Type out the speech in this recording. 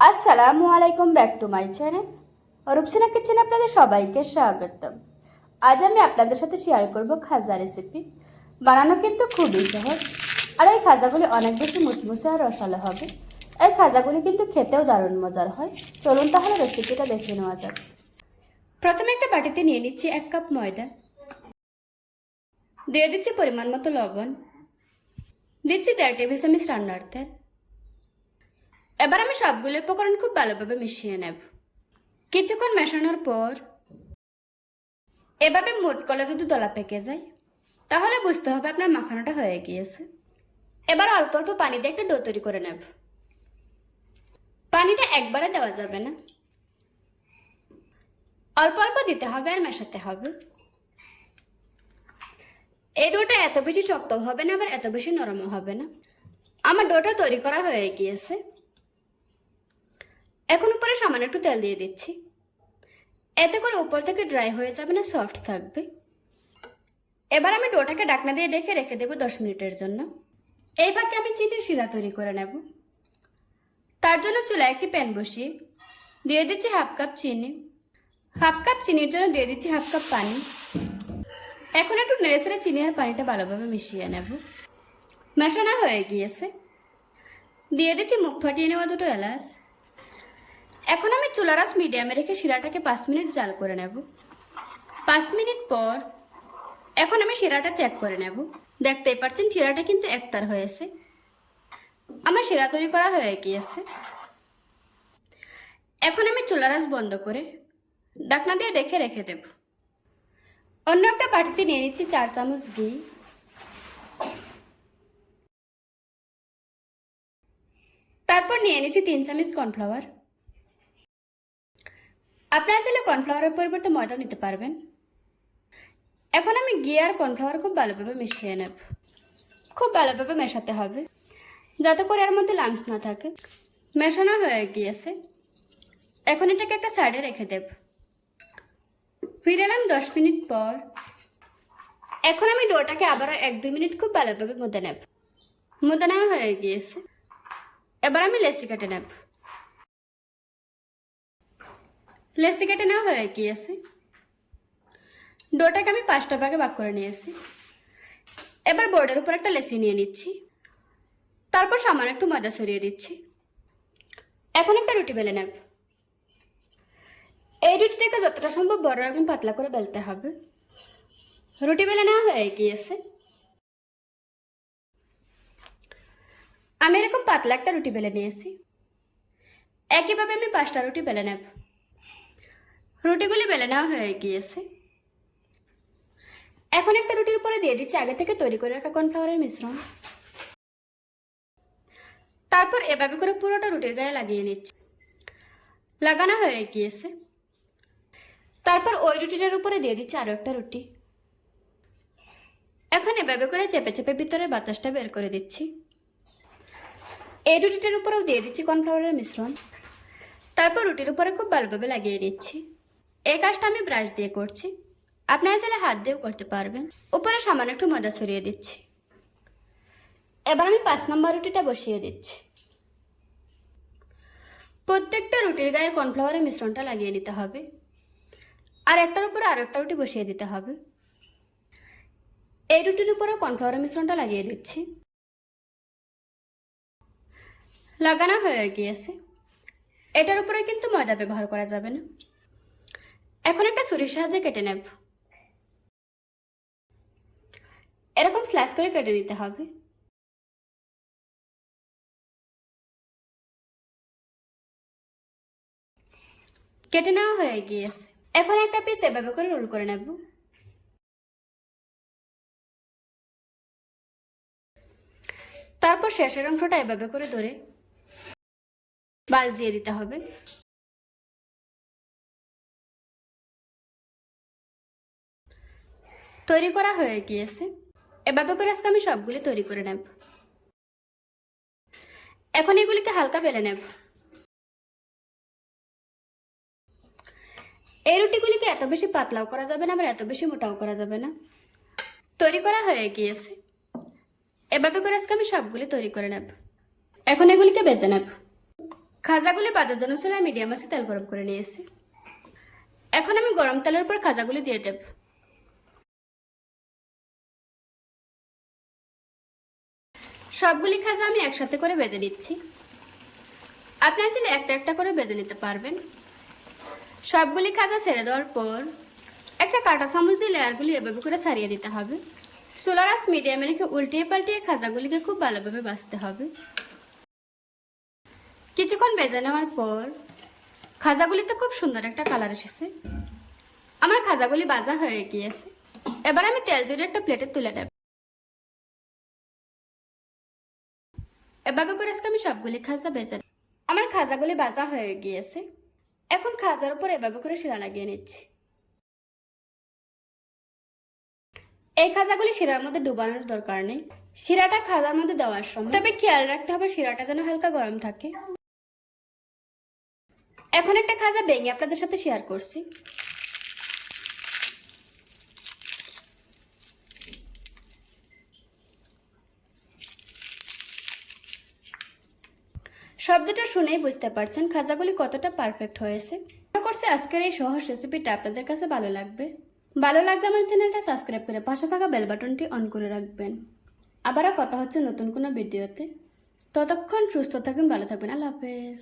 আসসালামু আলাইকুম back to my channel Rupsina kitchen আপনাদের সবাইকে স্বাগতম। আজ আমি আপনাদের সাথে শেয়ার করব খাজা রেসিপি বানানো কিন্তু খুবই সহজ। আর এই খাজাগুলি অনেক বেশি মুচমুচে আর রসালো হবে। এই খাজাগুলি কিন্তু খেতেও দারুণ মজার হয়। চলুন তাহলে রেসিপিটা দেখে নেওয়া যাক। প্রথমে একটা বাটিতে নিয়ে নিচ্ছি এক কাপ ময়দা। দিয়ে দিচ্ছি পরিমাণ মতো লবণ। দিচ্ছি দেড় টেবিল চামচ রান্নার তেল। এবার আমি সবগুলো উপকরণ খুব ভালোভাবে মিশিয়ে নেব। কিছুক্ষণ মেশানোর পর এভাবে মোট কলে যদি দলা পেকে যায়, তাহলে বুঝতে হবে আপনার মাখানোটা হয়ে গিয়েছে। এবার অল্প অল্প পানি দিয়ে একটা ডো তৈরি করে নেব। পানিটা একবারে দেওয়া যাবে না। অল্প অল্প দিতে হবে আর মেশাতে হবে। এই ডোটা এত বেশি শক্ত হবে না, আবার এত বেশি নরমও হবে না। আমার ডোটা তৈরি করা হয়ে গিয়েছে। এখন উপরে সামান্য একটু তেল দিয়ে দিচ্ছি। এতে করে উপর থেকে ড্রাই হয়ে যাবে না সফট থাকবে। এবার আমি ডোটাকে ডাকনা দিয়ে ডেকে রেখে দেবো দশ মিনিটের জন্য। এই ফাঁকে আমি চিনির শিরা তৈরি করে নেব। তার জন্য চুলায় একটি প্যান বসিয়ে দিয়ে দিচ্ছি হাফ কাপ চিনি। হাফ কাপ চিনির জন্য দিয়ে দিচ্ছি হাফ কাপ পানি। এখন একটু নেড়ে সেড়ে চিনি আর পানিটা ভালোভাবে মিশিয়ে নেব। মেশানো হয়ে গিয়েছে। দিয়ে দিচ্ছি মুখ ফাটিয়ে নেওয়া দুটো এলাচ। এখন আমি চুলারাস মিডিয়ামে রেখে শিরাটাকে পাঁচ মিনিট জাল করে নেব। পাঁচ মিনিট পর এখন আমি শিরাটা চেক করে নেব। দেখতেই পাচ্ছেন শিরাটা কিন্তু একতার হয়েছে আমার শিরা তৈরি করা হয়ে গিয়েছে। এখন আমি চুলারাস বন্ধ করে ডাকনা দিয়ে ডেকে রেখে দেব। অন্য একটা বাটিতে নিয়ে নিচ্ছি চার চামচ ঘি। তারপর নিয়ে নিচ্ছি তিন চামচ কর্নফ্লাওয়ার। আপনারা চাইলে কর্নফ্লাওয়ারের পরিবর্তে ময়দাও নিতে পারবেন। এখন আমি ঘি আর কর্নফ্লাওয়ার খুব ভালোভাবে মিশিয়ে নেব। খুব ভালোভাবে মেশাতে হবে। যাতে করে এর মধ্যে লামস না থাকে। মেশানো হয়ে গিয়েছে। এখন এটাকে একটা সাইডে রেখে দেব। ফিরে এলাম দশ মিনিট পর। এখন আমি ডোটাকে আবারও এক দুই মিনিট খুব ভালোভাবে মুদে নেব। মুদে নেওয়া হয়ে গিয়েছে। এবার আমি লেসি কেটে নেব। লেসি কেটে নেওয়া হয়ে গিয়েছে ডোটাকে আমি পাঁচটা ভাগে ভাগ করে নিয়েছি। এবার বোর্ডের উপর একটা লেসি নিয়ে নিচ্ছি। তারপর সামান্য একটু ময়দা ছড়িয়ে দিচ্ছি। এখন একটা রুটি বেলে নেব। এই রুটিটাকে যতটা সম্ভব বড় এবং পাতলা করে বেলতে হবে। রুটি বেলে নেওয়া হয়ে গিয়েছে আমি এরকম পাতলা একটা রুটি বেলে নিয়েছি। একইভাবে আমি পাঁচটা রুটি বেলে নেব। রুটিগুলি বেলে নেওয়া হয়ে গিয়েছে। এখন একটা রুটির উপরে দিয়ে দিচ্ছি, আগে থেকে তৈরি করে রাখা কর্নফ্লাওয়ারের মিশ্রণ। তারপর এভাবে করে পুরোটা রুটির গায়ে লাগিয়ে নিচ্ছি। লাগানো হয়ে গিয়েছে। তারপর ওই রুটিটার উপরে দিয়ে দিচ্ছি আরও একটা রুটি। এখন এভাবে করে চেপে চেপে ভিতরে বাতাসটা বের করে দিচ্ছি। এই রুটিটার উপরেও দিয়ে দিচ্ছি কর্নফ্লাওয়ারের মিশ্রণ। তারপর রুটির উপরে খুব ভালোভাবে লাগিয়ে দিচ্ছি এই কাজটা আমি ব্রাশ দিয়ে করছি। আপনারা চাইলে হাত দিয়েও করতে পারবেন। উপরে সামান্য একটু ময়দা ছড়িয়ে দিচ্ছি। এবার আমি পাঁচ নম্বর রুটিটা বসিয়ে দিচ্ছি। প্রত্যেকটা রুটির গায়ে কর্নফ্লাওয়ারের মিশ্রণটা লাগিয়ে নিতে হবে। আর একটার উপরে আরও একটা রুটি বসিয়ে দিতে হবে। এই রুটির উপরে কর্নফ্লাওয়ারের মিশ্রণটা লাগিয়ে দিচ্ছি। লাগানো হয়ে গিয়েছে। এটার উপরে কিন্তু ময়দা ব্যবহার করা যাবে না। এখন একটা ছুরির সাহায্যে কেটে নেব। এরকম স্ল্যাশ করে কেটে নিতে হবে। কেটে নেওয়া হয়ে গিয়েছে। এখন একটা পিস এভাবে করে রোল করে নেব। তারপর শেষের অংশটা এভাবে করে ধরে বাস দিয়ে দিতে হবে। তৈরি করা হয়ে গিয়েছে। এভাবে করে আজকে আমি সবগুলি তৈরি করে নেব। এখন এগুলিকে হালকা বেলে নেব। এই রুটিগুলিকে এত বেশি পাতলাও করা যাবে না, আবার এত বেশি মোটাও করা যাবে না। তৈরি করা হয়ে গিয়েছে। এভাবে করে আজকে আমি সবগুলি তৈরি করে নেব। এখন এগুলিকে বেজে নেব। খাজাগুলি বাজার জন্য ছিল মিডিয়াম আছে তেল গরম করে নিয়েছি। এখন আমি গরম তেলের উপর খাজাগুলি দিয়ে দেব। সবগুলি খাজা আমি একসাথে করে বেজে নিচ্ছি। আপনারা চাইলে একটা একটা করে বেজে নিতে পারবেন। সবগুলি খাজা ছেড়ে দেওয়ার পর একটা কাঁটা চামচ দিয়ে লেয়ারগুলি এভাবে করে ছাড়িয়ে দিতে হবে। চুলার আঁচ মিডিয়ামে রেখে উল্টিয়ে পাল্টিয়ে খাজাগুলিকে খুব ভালোভাবে বাছতে হবে। কিছুক্ষণ বেজে নেওয়ার পর খাজাগুলিতে খুব সুন্দর একটা কালার এসেছে। আমার খাজাগুলি বাজা হয়ে গিয়েছে। এবার আমি তেল জড়িয়ে একটা প্লেটে তুলে নেব। এভাবে করে আজকে আমি সবগুলি খাজা বেজে। আমার খাজাগুলি বাজা হয়ে গিয়েছে। এখন খাজার উপর এভাবে করে শিরা লাগিয়ে নিচ্ছি। এই খাজাগুলি শিরার মধ্যে ডুবানোর দরকার নেই। শিরাটা খাজার মধ্যে দেওয়ার সময়। তবে খেয়াল রাখতে হবে, শিরাটা যেন হালকা গরম থাকে। এখন একটা খাজা ভেঙে আপনাদের সাথে শেয়ার করছি। শব্দটা শুনেই বুঝতে পারছেন খাজাগুলি কতটা পারফেক্ট হয়েছে। আশা করছি আজকের এই সহজ রেসিপিটা আপনাদের কাছে ভালো লাগবে। ভালো লাগলে আমার চ্যানেলটা সাবস্ক্রাইব করে পাশে থাকা বেল বাটনটি অন করে রাখবেন। আবারও কথা হচ্ছে নতুন কোনো ভিডিওতে ততক্ষণ সুস্থ থাকুন, ভালো থাকবেন আল্লাহ হাফেজ।